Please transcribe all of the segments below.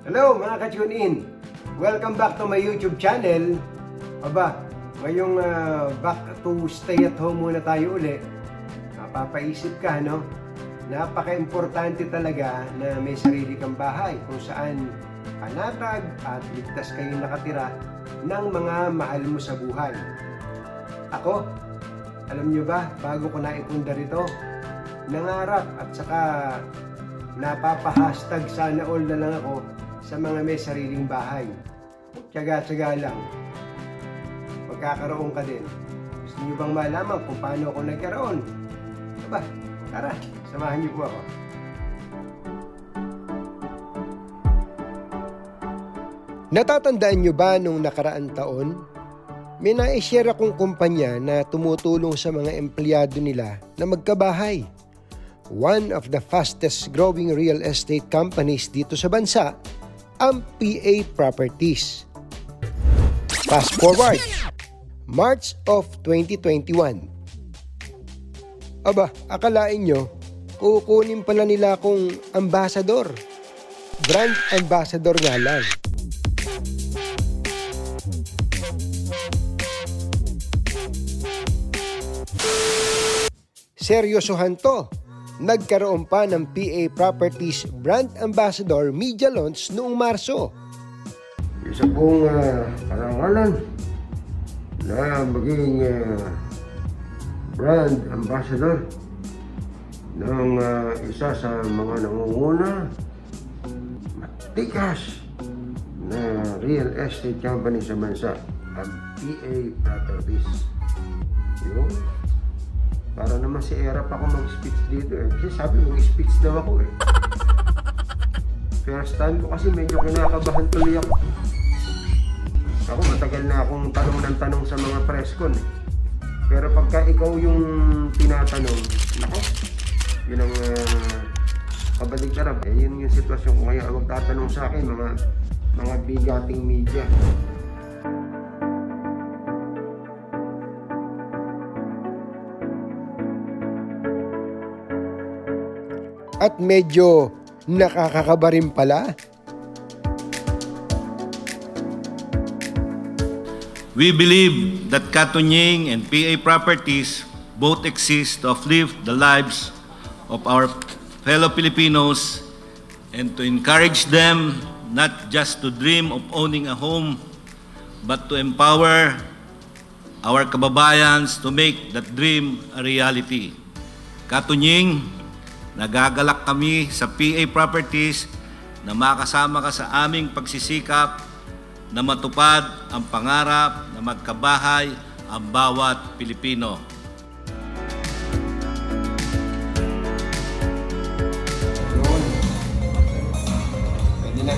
Hello mga ka-tune in! Welcome back to my YouTube channel. Aba, ngayong ah, back to stay at home muna tayo uli. Napapaisip ka, no? Napaka-importante talaga na may sarili kang bahay kung saan panatag at ligtas kayong nakatira ng mga mahal mo sa buhay. Ako, alam nyo ba, bago ko naipunda rito, nangarap at saka napapa-hashtag sana all na lang ako sa mga may sariling bahay. Tsaga-tsaga lang. Magkakaroon ka din. Gusto nyo bang malaman kung paano ako nagkaroon? Aba, tara, samahan niyo po ako. Natatandaan nyo ba nung nakaraan taon? May na-share akong kumpanya na tumutulong sa mga empleyado nila na magkabahay. One of the fastest growing real estate companies dito sa bansa, ang PA Properties. Fast forward, March of 2021. Aba, akalain nyo, kukunin pala nila akong ambassador. Brand ambassador nga lang. seryosohan to. Nagkaroon pa ng PA Properties Brand Ambassador Media Launch noong Marso. isa pong uh, karangalan na maging ah, brand ambassador ng ah, isa sa mga nangunguna matikas na real estate company sa bansa ang PA Properties. Yun. Para naman si Erap ako mag-speech dito eh. Kasi sabi mo, speech daw ako eh. First time ko kasi medyo kinakabahan tuloy ako. Ako matagal na akong tanong ng tanong sa mga press eh. Pero pagka ikaw yung tinatanong, nako, yun ang uh, kabaligtarap. Eh, yun yung sitwasyon ko ngayon. Ang magtatanong sa akin, mga mga bigating media. At medyo nakakakaba rin pala. We believe that Katunying and PA Properties both exist to uplift the lives of our fellow Filipinos and to encourage them not just to dream of owning a home, but to empower our kababayans to make that dream a reality. Katunying, nagagalak kami sa PA Properties na makasama ka sa aming pagsisikap na matupad ang pangarap na magkabahay ang bawat Pilipino. Yun. Pwede na.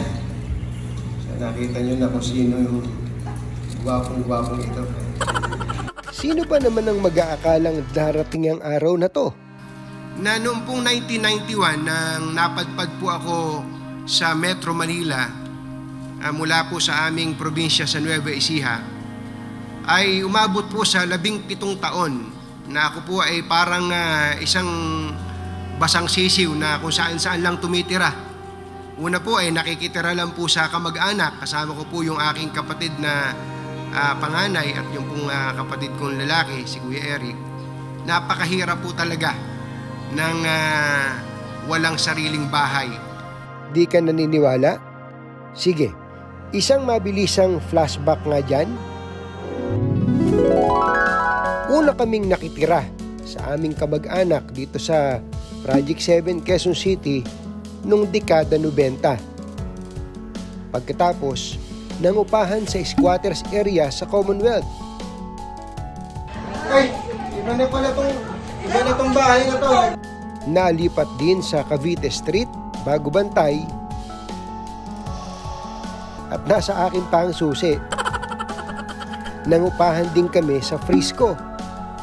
So, nakita nyo na kung sino yung gwapong-gwapong ito. Sino ba naman ang mag-aakalang darating ang araw na to? Na noong pong 1991 nang napadpad po ako sa Metro Manila ah, mula po sa aming probinsya sa Nueva Ecija ay umabot po sa labing pitong taon na ako po ay parang ah, isang basang sisiw na kung saan saan lang tumitira. Una po ay nakikitira lang po sa kamag-anak. Kasama ko po yung aking kapatid na ah, panganay at yung pong ah, kapatid kong lalaki, si Kuya Eric. Napakahirap po talaga ng ah, walang sariling bahay. Di ka naniniwala? Sige, isang mabilisang flashback nga dyan. Una kaming nakitira sa aming kamag-anak dito sa Project 7 Quezon City noong dekada 90. Pagkatapos, nangupahan sa squatters area sa Commonwealth. Ay, iba na pala tong, iba na tong bahay na to. Nalipat din sa Cavite Street, Bago Bantay, at nasa akin pa ang susi. Nangupahan din kami sa Frisco,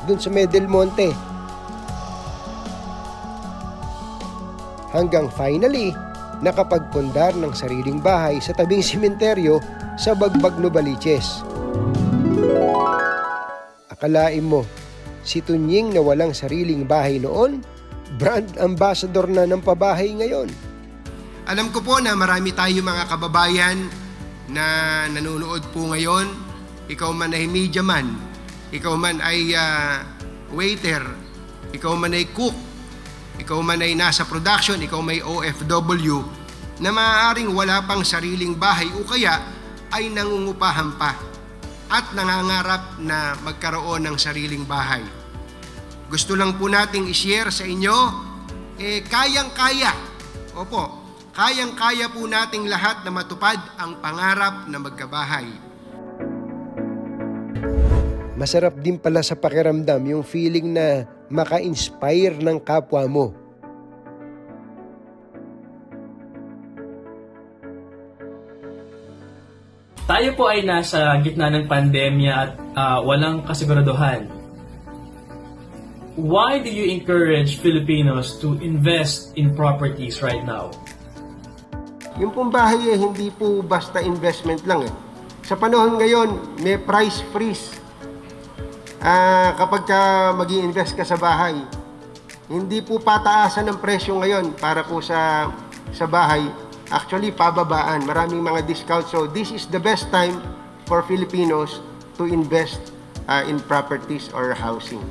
dun sa Medel Monte. Hanggang finally, nakapagpundar ng sariling bahay sa tabing simenteryo sa Bagbag Novaliches. Akalain mo, si Tunying na walang sariling bahay noon, brand ambassador na ng pabahay ngayon. Alam ko po na marami tayo mga kababayan na nanonood po ngayon. Ikaw man ay media man, ikaw man ay ah, waiter, ikaw man ay cook, ikaw man ay nasa production, ikaw may OFW, na maaaring wala pang sariling bahay o kaya ay nangungupahan pa at nangangarap na magkaroon ng sariling bahay. Gusto lang po nating i-share sa inyo, eh kayang-kaya, opo, kayang-kaya po nating lahat na matupad ang pangarap na magkabahay. Masarap din pala sa pakiramdam yung feeling na maka-inspire ng kapwa mo. Tayo po ay nasa gitna ng pandemya at ah, walang kasiguraduhan. Why do you encourage Filipinos to invest in properties right now? Yung pong bahay eh, hindi po basta investment lang eh. Sa panahon ngayon, may price freeze. Ah, kapag ka mag invest ka sa bahay, hindi po pataasan ng presyo ngayon para po sa sa bahay. Actually, pababaan. Maraming mga discount. So, this is the best time for Filipinos to invest ah, in properties or housing.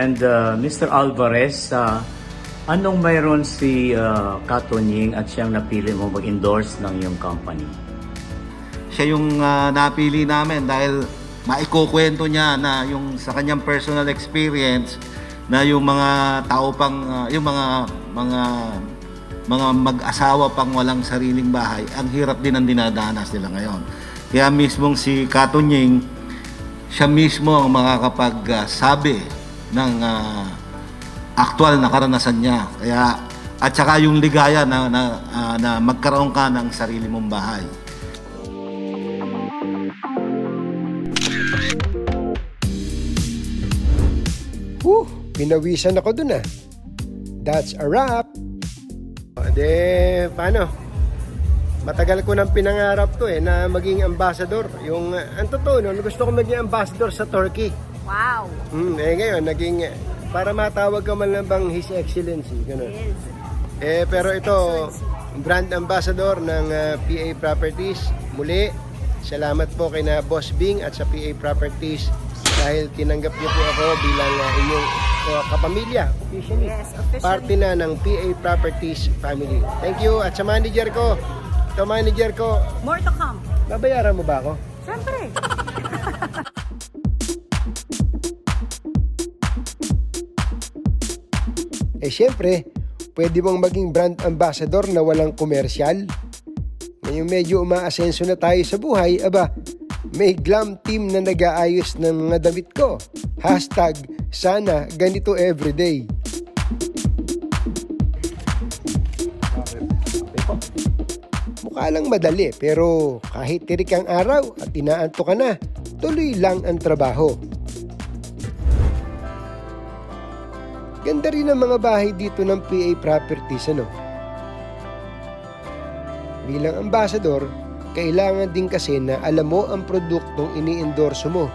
And uh, Mr. Alvarez, uh, anong mayroon si uh, Katunying at siyang napili mo mag-endorse ng iyong company? Siya yung ah, napili namin dahil maikukwento niya na yung sa kanyang personal experience na yung mga tao pang ah, yung mga mga mga mag-asawa pang walang sariling bahay, ang hirap din ang dinadanas nila ngayon. Kaya mismong si Katunying, siya mismo ang makakapagsabi ng ah, actual na karanasan niya. Kaya at saka yung ligaya na na, ah, na magkaroon ka ng sarili mong bahay. Whew, pinawisan ako dun ah. That's a wrap. De, paano? Matagal ko nang pinangarap to eh, na maging ambassador. Yung, uh, ang totoo nun, gusto ko maging ambassador sa Turkey. Wow! Hmm, eh ngayon, naging, eh, para matawag ka man lang bang His Excellency, ganun. Yes. Eh, pero ito, brand ambassador ng uh, PA Properties. Muli, salamat po kay na Boss Bing at sa PA Properties dahil tinanggap niyo po ako bilang uh, inyong uh, kapamilya. Officially, Yes, officially. Parte na ng PA Properties family. Thank you. At sa manager ko, ito manager ko, More to come. babayaran mo ba ako? Siyempre. Eh syempre, pwede mong maging brand ambassador na walang komersyal. Ngayong medyo umaasenso na tayo sa buhay, aba, may glam team na nag-aayos ng mga damit ko. Hashtag, sana ganito everyday. Mukha lang madali, pero kahit tirik ang araw at inaanto ka na, tuloy lang ang trabaho. Ganda rin ang mga bahay dito ng PA Properties, ano? Bilang ambassador, kailangan din kasi na alam mo ang produktong ini-endorso mo.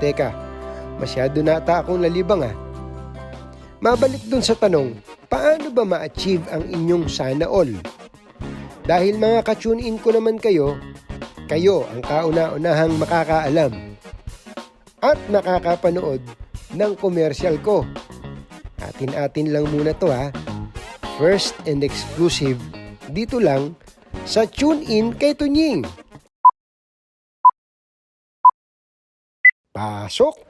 Teka, masyado nata akong lalibang ah. Mabalik dun sa tanong, paano ba ma-achieve ang inyong sana all? Dahil mga ka-tune in ko naman kayo, kayo ang kauna-unahang makakaalam at nakakapanood ng komersyal ko. Atin-atin lang muna to ha. First and exclusive dito lang sa Tune In kay Tunying. Pasok!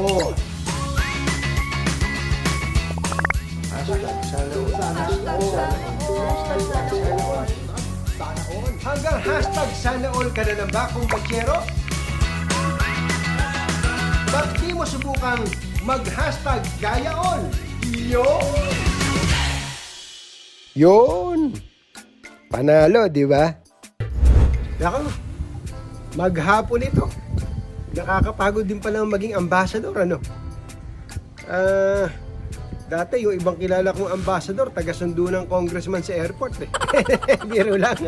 Hashtag sana all. Hanggang hashtag sana all ka na lang ba kung bachero? Ba't di mo subukang mag-hashtag gaya all? Yun! Yun! Panalo, di ba? Nako, maghapon ito. Nakakapagod din palang maging ambassador, ano? Ah, dati yung ibang kilala kong ambassador, taga-sundo ng congressman sa airport eh. Biro lang.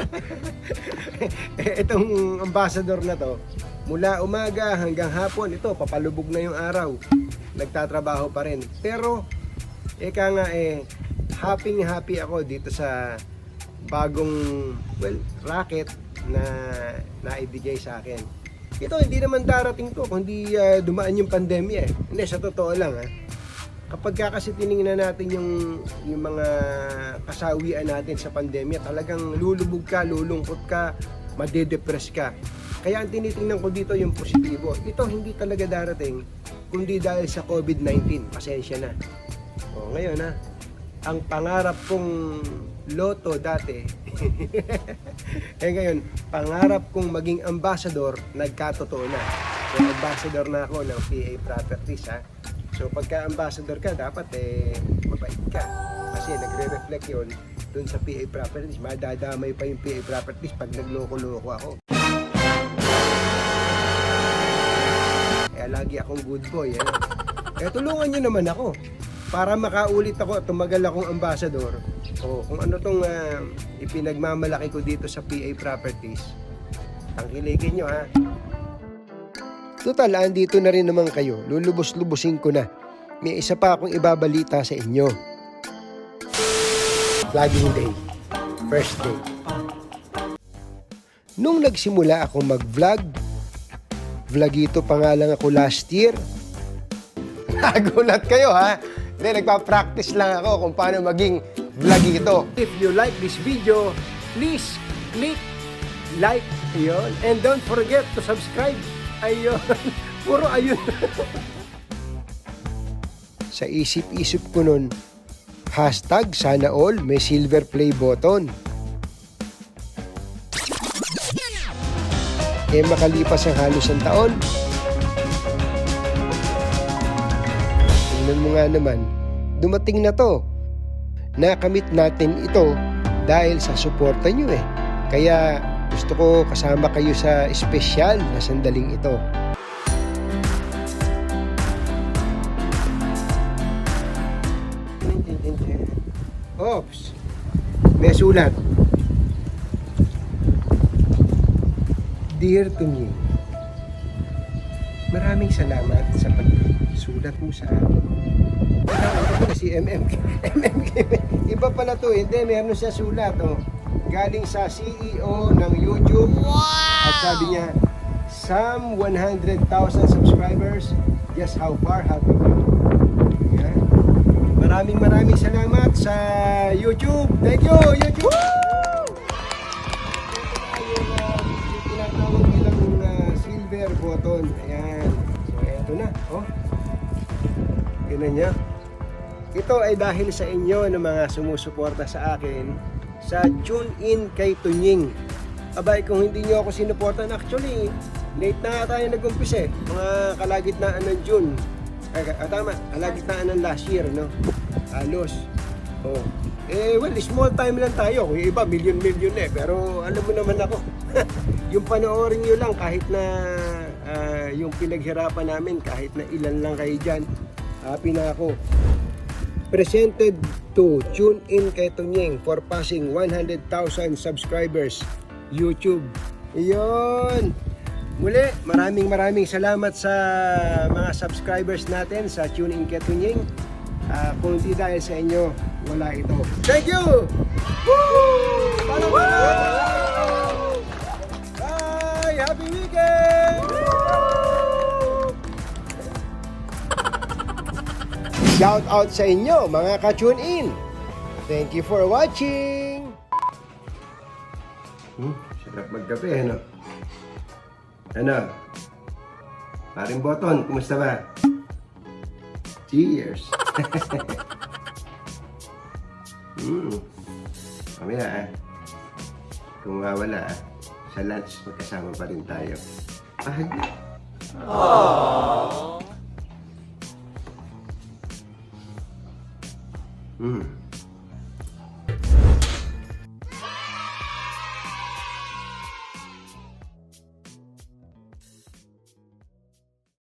Itong ambassador na to, mula umaga hanggang hapon, ito, papalubog na yung araw. Nagtatrabaho pa rin. Pero, eka nga eh, happy happy ako dito sa bagong, well, racket na naibigay sa akin. Ito, hindi naman darating to, kundi ah, dumaan yung pandemya eh. Hindi, sa totoo lang ha. Kapag ka kasi tiningnan natin yung, yung mga kasawian natin sa pandemya, talagang lulubog ka, lulungkot ka, madedepress ka. Kaya ang tinitingnan ko dito yung positibo. Ito hindi talaga darating, kundi dahil sa COVID-19. Pasensya na. O, ngayon ha, ang pangarap kong loto dati, eh ngayon, pangarap kong maging ambassador, nagkatotoo na. So, ambassador na ako ng PA Properties ha. So, pagka ambassador ka, dapat eh, mabait ka. Kasi nagre-reflect yun dun sa PA Properties. Madadamay pa yung PA Properties pag nagloko-loko ako. Kaya lagi akong good boy. Ano? Kaya tulungan nyo naman ako para makaulit ako at tumagal akong ambassador. O kung ano tong ah, ipinagmamalaki ko dito sa PA Properties. Tangkilikin nyo ha. Total, andito na rin naman kayo. Lulubos-lubusin ko na. May isa pa akong ibabalita sa inyo. Vlogging day. First day. Nung nagsimula akong mag-vlog, vlogito pa nga lang ako last year. Nagulat kayo ha? Hindi, nagpa-practice lang ako kung paano maging vlogito. If you like this video, please click like. Ayun. And don't forget to subscribe. Ayun. Puro ayun. Sa isip-isip ko nun, hashtag sana all may silver play button. Eh makalipas ang halos ang taon, tingnan mo nga naman, dumating na to. Nakamit natin ito dahil sa suporta nyo eh. Kaya gusto ko kasama kayo sa espesyal na sandaling ito. Oops! May sulat. Dear to me, maraming salamat sa pagsulat mo sa akin. Si MMK. MMK. Iba pala to. Hindi, meron siya sulat. Oh. Galing sa CEO ng YouTube. At sabi niya, some 100,000 subscribers. Just how far have you come? Yan. Maraming maraming salamat sa YouTube. Thank you, YouTube! Ito na yung, uh, tinatawag nilang uh, silver button. Ayan. So, eto na. Oh. Niya. Ito ay dahil sa inyo ng mga sumusuporta sa akin sa Tune In kay Tunying. Abay, kung hindi nyo ako sinuportan, actually, late na nga tayo nag-umpisa eh. Mga kalagitnaan ng June. Ay, ah, tama, kalagitnaan ng last year, no? Halos. Oh. Eh, well, small time lang tayo. Yung iba, million-million eh. Pero alam mo naman ako, yung panoorin nyo lang kahit na ah, yung pinaghirapan namin, kahit na ilan lang kayo dyan, happy na ako. Presented to Tune In kay Tunying for passing 100,000 subscribers YouTube. Iyon! Muli, maraming maraming salamat sa mga subscribers natin sa Tune In kay Tunying. Ah, kung hindi dahil sa inyo, wala ito. Thank you! Woo! Bye! Happy weekend! Shout out sa inyo mga ka-tune in. Thank you for watching. Hmm, sarap magkape ano? Ano? Paring Boton, kumusta ba? Cheers. hmm. Mamaya ah. Kung mawala ah, sa lunch magkasama pa rin tayo. Ah, Mm.